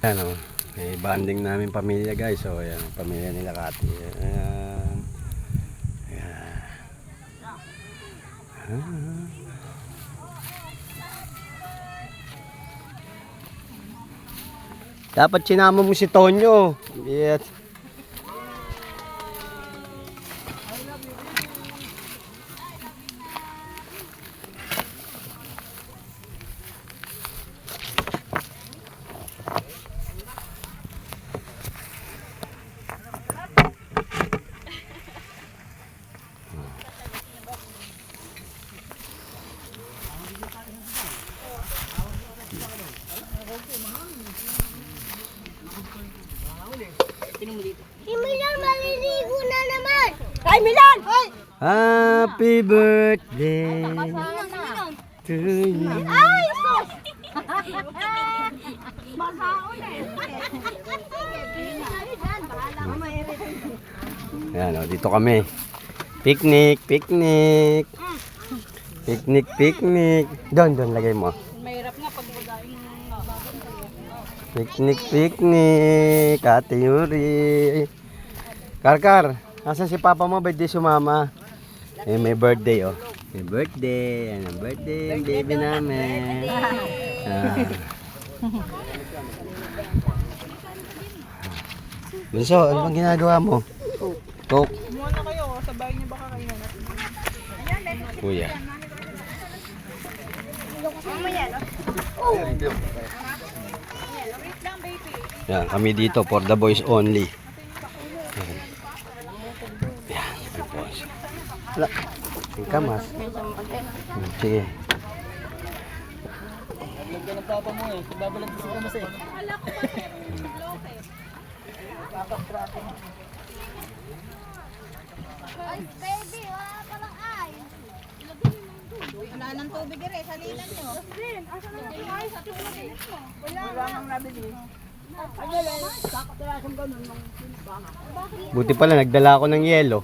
Yan o. May banding namin pamilya guys. So yan, pamilya nila Kati. Ayan. Ayan. Ah. Dapat sinama mo si Tonyo. Yes. Si Milan maliligo na naman! Ay, Milan! Ay! Happy birthday to you. Ay, sus! Maghaon eh. Yan o, dito kami. Picnic, picnic. Picnic, picnic. Doon, doon, lagay mo. Picnic, picnic. Ate Yuri. Karkar, asan si papa mo? Ba't di sumama? Eh, may birthday, oh. May birthday. Ano, birthday ang baby namin. Ah. Bunso, ano bang ginagawa mo? Coke. Muna kayo, sa bahay niyo baka kayo na. Kuya. Yan, kami dito for the boys only. Yan. Yan, the boys. Wala. Ang kamas. Hmm, Sige. Lagyan ng papa mo eh. Babalag kasi ka mas eh. Ay, baby, wala pa lang ay. Wala nang tubig rin, sa lilan niyo. Din, asa na yung ay sa tubig? Wala Wala nang nabili. Buti pala, nagdala ako ng yelo.